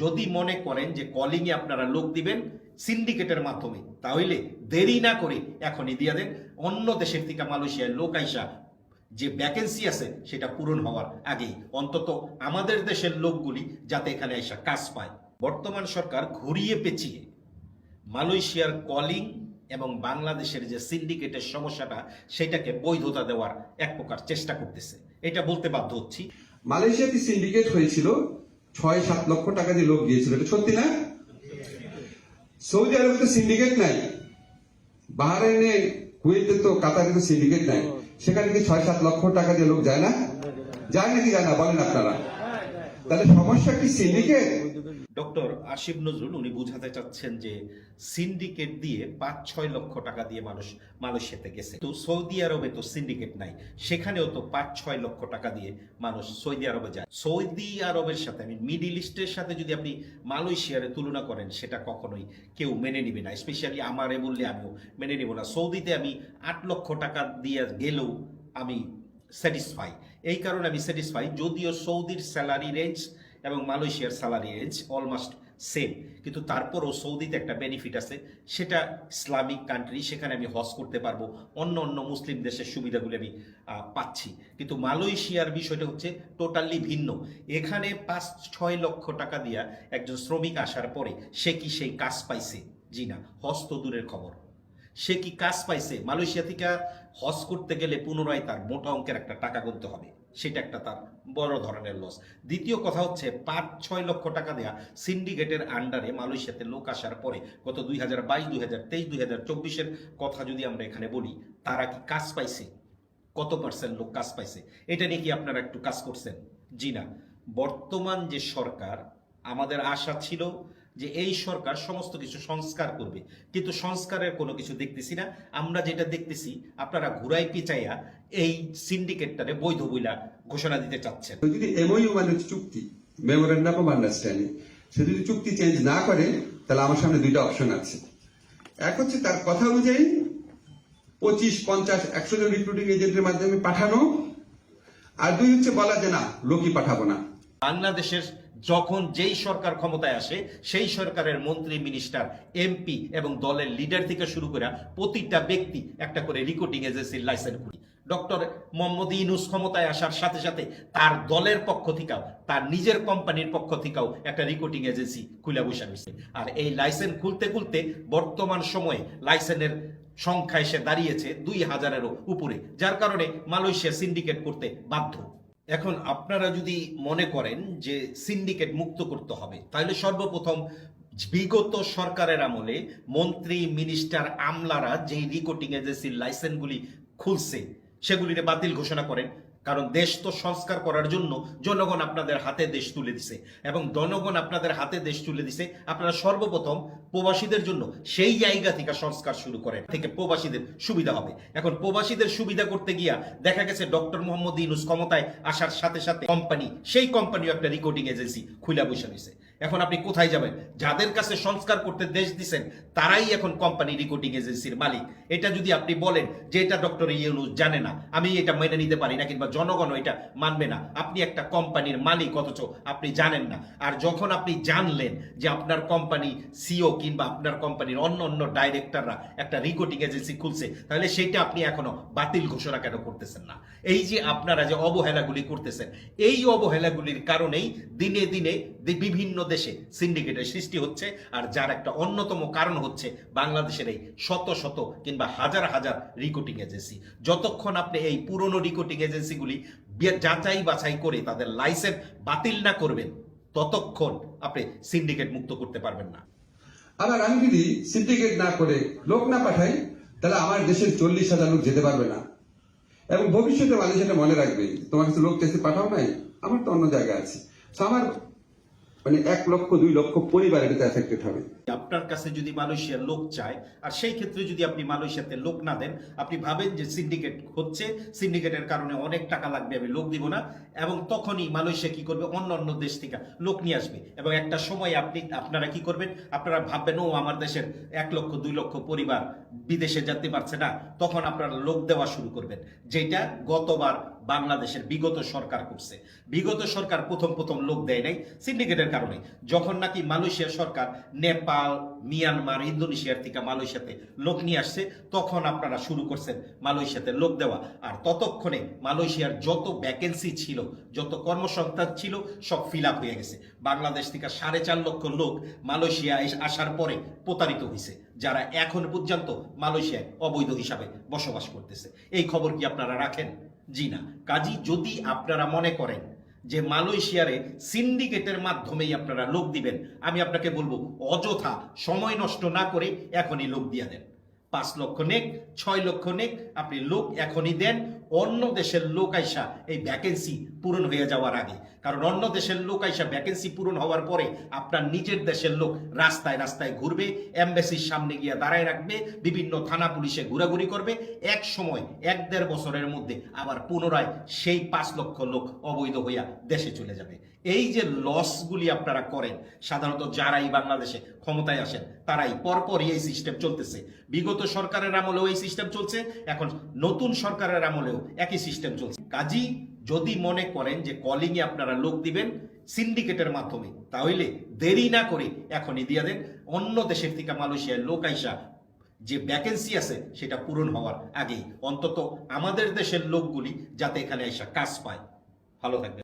যদি মনে করেন যে কলিংয়ে আপনারা লোক দিবেন সিন্ডিকেটের মাধ্যমে, তাহলে দেরি না করে এখনই দিয়ে দেন। অন্য দেশের থেকে মালয়েশিয়ার লোক আইসা যে ভ্যাকেন্সি আছে, সেটা পূরণ হওয়ার আগেই। অন্তত আমাদের দেশের লোকগুলি যাতে এখানে এসে কাজ পায়। বর্তমান সরকার ঘুরিয়ে পেঁচিয়ে মালয়েশিয়ার কলিং এবং বাংলাদেশের যে সিন্ডিকেটের সমস্যাটা, সেটাকে বৈধতা দেওয়ার এক প্রকার চেষ্টা করতেছে। এটা বলতে বাধ্য হচ্ছি। মালয়েশিয়াতে সিন্ডিকেট হয়েছিল ছয় সাত লক্ষ টাকা দিয়ে লোক গিয়েছিল, এটা সত্যি না? সৌদি আরবে তো সিন্ডিকেট নাই। বাহারাইনে, কুয়েতে তো, কাতারে তো সিন্ডিকেট নাই। সেখানে কি ছয় সাত লক্ষ টাকা দিয়ে লোক যায় না? যায় নাকি যায় না? বলেন আপনারা। তাহলে সমস্যা কি সিন্ডিকেট ডক্টর আসিফ নজরুল উনি বুঝাতে চাচ্ছেন যে সিন্ডিকেট দিয়ে পাঁচ, ছয় লক্ষ টাকা দিয়ে মানুষ মালয়েশিয়াতে গেছে। তো সৌদি আরবে তো সিন্ডিকেট নাই, সেখানেও তো পাঁচ, ছয় লক্ষ টাকা দিয়ে মানুষ সৌদি আরবে যায়। সৌদি আরবের সাথে আমি মিডিল ইস্টের সাথে যদি আপনি মালয়েশিয়ারে তুলনা করেন, সেটা কখনোই কেউ মেনে নিবে না। স্পেশালি আমারে বললে আমিও মেনে নিব না। সৌদিতে আমি আট লক্ষ টাকা দিয়ে গেলেও আমি স্যাটিসফাই এই কারণে আমি স্যাটিসফাই যদিও সৌদির স্যালারি রেঞ্জ এবং মালয়েশিয়ার স্যালারি রেঞ্জ অলমোস্ট সেম কিন্তু তারপরও সৌদিতে একটা বেনিফিট আছে, সেটা ইসলামিক কান্ট্রি সেখানে আমি হজ করতে পারব, অন্য অন্য মুসলিম দেশের সুবিধাগুলি আমি পাচ্ছি। কিন্তু মালয়েশিয়ার বিষয়টা হচ্ছে টোটালি ভিন্ন। এখানে পাঁচ, ছয় লক্ষ টাকা দিয়া একজন শ্রমিক আসার পরে সে কি সেই কাজ পাইছে? জি না, হজ তো দূরের খবর। সে কি কাজ পাইছে? মালয়েশিয়া থেকে হজ করতে গেলে পুনরায় তার মোটা অঙ্কের একটা টাকা গুনতে হবে। সেটা একটা তার বড় ধরনের লস দ্বিতীয় কথা হচ্ছে, পাঁচ, ছয় লক্ষ টাকা দেয়া সিন্ডিকেটের আন্ডারে মালয়েশিয়াতে লোক আসার পরে গত দুই হাজার বাইশ, দুই হাজার তেইশ, দুই হাজার চব্বিশের কথা যদি আমরা এখানে বলি, তারা কি কাজ পাইছে? কত পার্সেন্ট লোক কাজ পাইছে? এটা নিয়ে কি আপনারা একটু কাজ করছেন? জি না। বর্তমান যে সরকার, আমাদের আশা ছিল যে এই সরকার সমস্ত কিছু সংস্কার করবে। কিন্তু সংস্কারের কোনো কিছু দেখতেছি না। আমরা যেটা দেখতেছি আপনারা ঘুরাই পিচাইয়া এই সিন্ডিকেটটারে বৈধ বইলা ঘোষণা দিতে চাচ্ছেন। যদি এমওইউ মানে চুক্তি মেমোরেন্ডাম অফ আন্ডারস্ট্যান্ডিং সে যদি চুক্তি চেঞ্জ না করে তাহলে আমার সামনে দুইটা অপশন আছে। এক হচ্ছে তার কথা অনুযায়ী পঁচিশ পঞ্চাশ একশো জন রিক্রুটিং এজেন্টের মাধ্যমে পাঠানো আর দুই হচ্ছে বলা যে না লোকই পাঠাবো না। বাংলাদেশের যখন যেই সরকার ক্ষমতায় আসে, সেই সরকারের মন্ত্রী মিনিস্টার এমপি এবং দলের লিডার থেকে শুরু করে প্রতিটা ব্যক্তি একটা করে রিক্রুটিং এজেন্সির লাইসেন্স করি। ডক্টর মোহাম্মদ ইনুস ক্ষমতায় আসার সাথে সাথে তার দলের পক্ষ থেকেও, তার নিজের কোম্পানির পক্ষ থেকেও একটা রিক্রুটিং এজেন্সি খুলে বসে রয়েছে। আর এই লাইসেন্স খুলতে খুলতে বর্তমান সময়ে লাইসেন্সের সংখ্যা এসে দাঁড়িয়েছে দুই হাজারেরও উপরে, যার কারণে মালয়েশিয়া সিন্ডিকেট করতে বাধ্য। এখন আপনারা যদি মনে করেন যে সিন্ডিকেট মুক্ত করতে হবে, তাহলে সর্বপ্রথম বিগত সরকারের আমলে মন্ত্রী, মিনিস্টার, আমলারা যেই রিকোটিং এজেন্সির লাইসেন্সগুলি খুলছে সেগুলিকে বাতিল ঘোষণা করেন। কারণ দেশ তো সংস্কার করার জন্য জনগণ আপনাদের হাতে দেশ তুলে দিছে এবং জনগণ আপনাদের হাতে দেশ তুলে দিছে। আপনারা সর্বপ্রথম প্রবাসীদের জন্য সেই জায়গা থেকে সংস্কার শুরু করেন, থেকে প্রবাসীদের সুবিধা হবে। এখন প্রবাসীদের সুবিধা করতে গিয়া দেখা গেছে ডক্টর মোহাম্মদ ইউনুস ক্ষমতায় আসার সাথে সাথে কোম্পানি সেই কোম্পানিও একটা রেকর্ডিং এজেন্সি খুলে বসে রয়েছে। এখন আপনি কোথায় যাবেন? যাদের কাছে সংস্কার করতে দেশ দিছেন, তারাই এখন কোম্পানি রেকর্ডিং এজেন্সির মালিক। এটা যদি আপনি বলেন যে এটা ডক্টর ইউনুস জানে না, আমি এটা মেনে নিতে পারি না কিংবা জনগণও এটা মানবে না। আপনি একটা কোম্পানির মালিক, অথচ আপনি জানেন না। আর যখন আপনি জানলেন যে আপনার কোম্পানি সিও কিংবা আপনার কোম্পানির অন্য অন্য ডাইরেক্টররা একটা রিকোটিং এজেন্সি খুলছে, তাহলে সেটা আপনি এখনও বাতিল ঘোষণা কেন করতেছেন না? এই যে আপনারা যে অবহেলাগুলি করতেছেন, এই অবহেলাগুলির কারণেই দিনে দিনে বিভিন্ন দেশে সিন্ডিকেটের সৃষ্টি হচ্ছে, আর যার একটা অন্যতম কারণ হচ্ছে বাংলাদেশের এই শত শত কিংবা হাজার হাজার রিকোটিং এজেন্সি যতক্ষণ আপনি এই পুরনো রিকোটিং এজেন্সিগুলি যাচাই বাছাই করে তাদের লাইসেন্স বাতিল না করবেন, ততক্ষণ আপনি সিন্ডিকেট মুক্ত করতে পারবেন না। আবার আমি যদি সিন্ডিকেট না করে লোক না পাঠাই, তাহলে আমার দেশের চল্লিশ হাজার লোক যেতে পারবে না। এবং ভবিষ্যতে মানুষ মনে রাখবে, তোমার কাছে লোক চাইতে পাঠাও নাই, আমার তো অন্য জায়গা আছে। আমার মানে এক লক্ষ, দুই লক্ষ পরিবার এটাতে এফেক্টেড হবে। আপনার কাছে যদি মালয়েশিয়ার লোক চায়, আর সেই ক্ষেত্রে যদি আপনি মালয়েশিয়াতে লোক না দেন, আপনি ভাবেন যে সিন্ডিকেট হচ্ছে সিন্ডিকেটের কারণে অনেক টাকা লাগবে, আমি লোক দিব না, এবং তখনই মালয়েশিয়া কি করবে? অন্য অন্য দেশ থেকে লোক নিয়ে আসবে। এবং একটা সময় আপনি, আপনারা কি করবেন? আপনারা ভাববেন, ও, আমার দেশের এক লক্ষ, দুই লক্ষ পরিবার বিদেশে যেতে পারছে না। তখন আপনারা লোক দেওয়া শুরু করবেন, যেটা গতবার বাংলাদেশের বিগত সরকার করছে। বিগত সরকার প্রথম প্রথম লোক দেয় নাই সিন্ডিকেটের কারণে। যখন নাকি মালয়েশিয়া সরকার নেপাল, মিয়ানমার, ইন্দোনেশিয়ার থেকে মালয়েশিয়াতে লোক নিয়ে আসছে, তখন আপনারা শুরু করছেন মালয়েশিয়াতে লোক দেওয়া। আর ততক্ষণে মালয়েশিয়ার যত ভ্যাকেন্সি ছিল, যত কর্মসংস্থান ছিল, সব ফিল আপ হয়ে গেছে। বাংলাদেশ থেকে সাড়ে চার লক্ষ লোক মালয়েশিয়া আসার পরে প্রতারিত হয়েছে, যারা এখন পর্যন্ত মালয়েশিয়ায় অবৈধ হিসাবে বসবাস করতেছে। এই খবর কি আপনারা রাখেন? জি না। কাজী, যদি আপনারা মনে করেন যে মালয়েশিয়ারে সিন্ডিকেটের মাধ্যমেই আপনারা লোক দিবেন। আমি আপনাকে বলব, অযথা সময় নষ্ট না করে এখনই লোক দিয়ে দেন। পাঁচ লক্ষ নেক, ছয় লক্ষ নেক, আপনি লোক এখনই দেন। অন্য দেশের লোক আইসা এই ভ্যাকেন্সি পূরণ হয়ে যাওয়ার আগে। কারণ অন্য দেশের লোক আইসা ভ্যাকেন্সি পূরণ হওয়ার পরে আপনার নিজের দেশের লোক রাস্তায় রাস্তায় ঘুরবে এমবেসির সামনে গিয়ে দাঁড়ায় রাখবে, বিভিন্ন থানা পুলিশে ঘোরাঘুরি করবে। এক সময়, এক দেড় বছরের মধ্যে আবার পুনরায় সেই পাঁচ লক্ষ লোক অবৈধ হইয়া দেশে চলে যাবে। এই যে লসগুলি আপনারা করেন, সাধারণত যারাই বাংলাদেশে ক্ষমতায় আসেন, তারাই পরপরই এই সিস্টেম চলতেছে। বিগত সরকারের আমলেও এই সিস্টেম চলছে, এখন নতুন সরকারের আমলেও একই সিস্টেম চলছে। কাজী, যদি মনে করেন যে কলিংয়ে আপনারা লোক দিবেন সিন্ডিকেটের মাধ্যমে, তাহলে দেরি না করে এখনই দিয়ে দেন। অন্য দেশের থেকে মালয়েশিয়ার লোক আইসা যে ভ্যাকেন্সি আছে, সেটা পূরণ হওয়ার আগেই। অন্তত আমাদের দেশের লোকগুলি যাতে এখানে এসে কাজ পায়। ভালো থাকবে